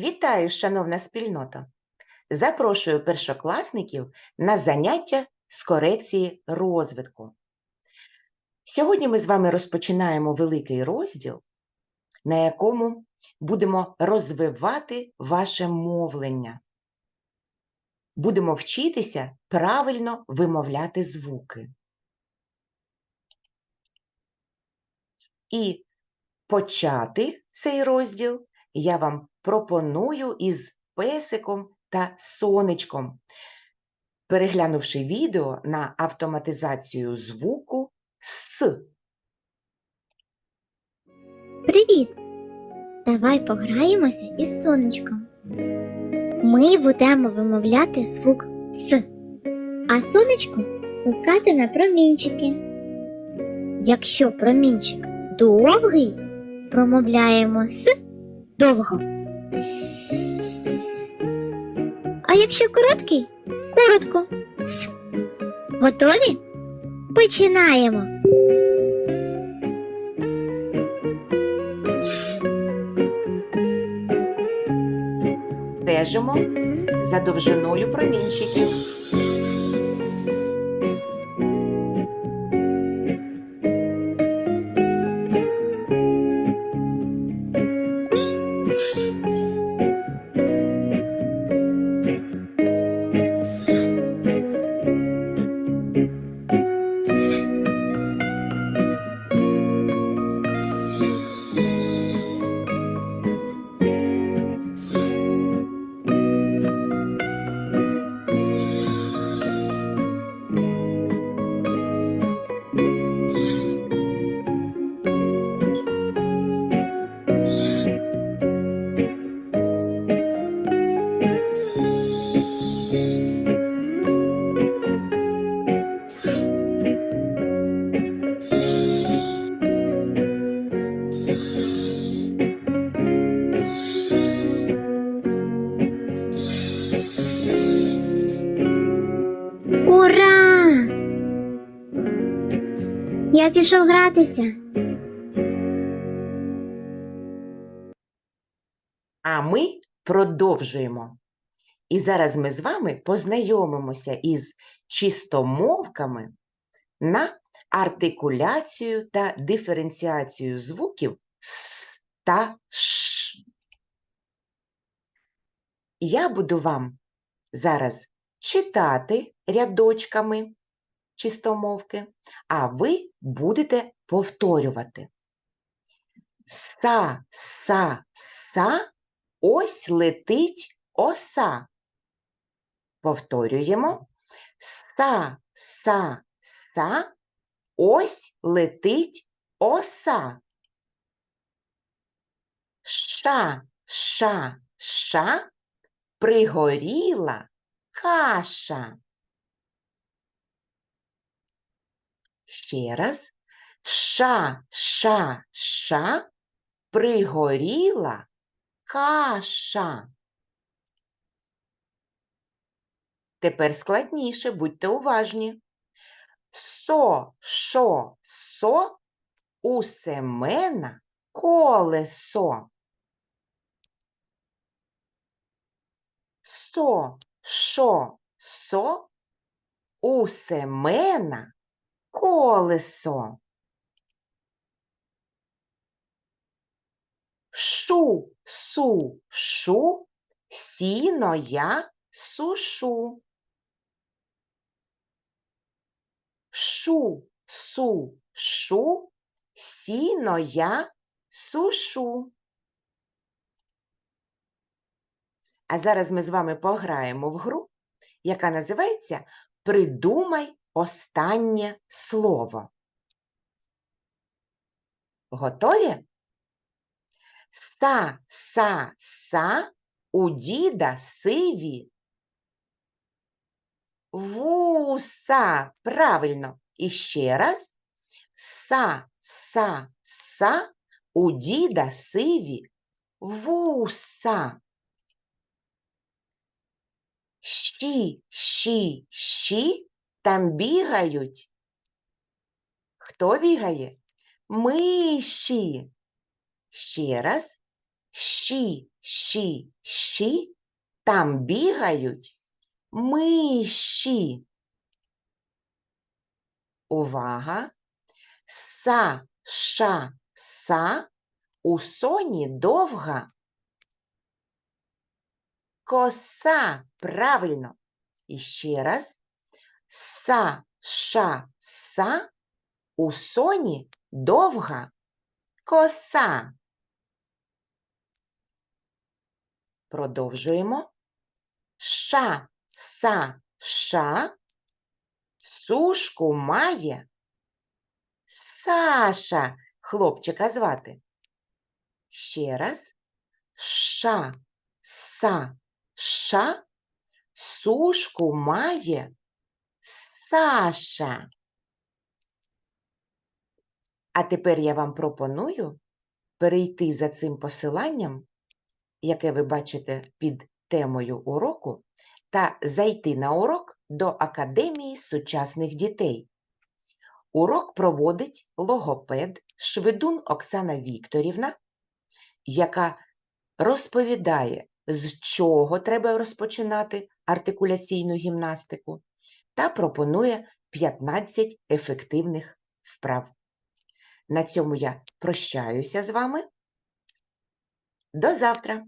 Вітаю, шановна спільнота! Запрошую першокласників на заняття з корекції розвитку. Сьогодні ми з вами розпочинаємо великий розділ, на якому будемо розвивати ваше мовлення. Будемо вчитися правильно вимовляти звуки. І почати цей розділ я вам пропоную із песиком та сонечком, переглянувши відео на автоматизацію звуку С. Привіт! Давай пограємося із сонечком. Ми будемо вимовляти звук С, а сонечко пускатиме промінчики. Якщо промінчик довгий, промовляємо С довго. А якщо короткий коротко. С. Готові? Починаємо. С. Стежимо за довжиною промінчиків. Ура! Я пішов гратися. А ми продовжуємо. І зараз ми з вами познайомимося із чистомовками на артикуляцію та диференціацію звуків С та Ш. Я буду вам зараз читати рядочками чистомовки, а ви будете повторювати. Са, са, са, ось летить оса. Повторюємо. Са, са, са, ось летить оса. Ша, ша, ша, пригоріла каша. Ще раз. Ша, ша, ша, пригоріла каша. Тепер складніше, будьте уважні. Со, шо, со, у Семена колесо. Со, шо, со, у Семена колесо. Шу, су, шу, сіно я сушу. Шу, су, шу, сіно я сушу. А зараз ми з вами пограємо в гру, яка називається Придумай останнє слово. Готові? Са, са, са, у діда сиві. Вуса. Правильно. І ще раз. Са, са, са, у діда сиві. Вуса. Щі, щі, щі, там бігають. Хто бігає? Миші. Ще раз. Щі, щі, щі, там бігають миші. Увага! Са, ша, са, у соні довга. Коса, правильно. І ще раз. Са, ша, са, у соні довга. Коса. Продовжуємо. Ша, са, ша, сушку має. Саша, хлопчика звати. Ще раз. Ша, са, ша, сушку має Саша. А тепер я вам пропоную перейти за цим посиланням, яке ви бачите під темою уроку, та зайти на урок до Академії сучасних дітей. Урок проводить логопед Шведун Оксана Вікторівна, яка розповідає, з чого треба розпочинати артикуляційну гімнастику, та пропонує 15 ефективних вправ. На цьому я прощаюся з вами. До завтра!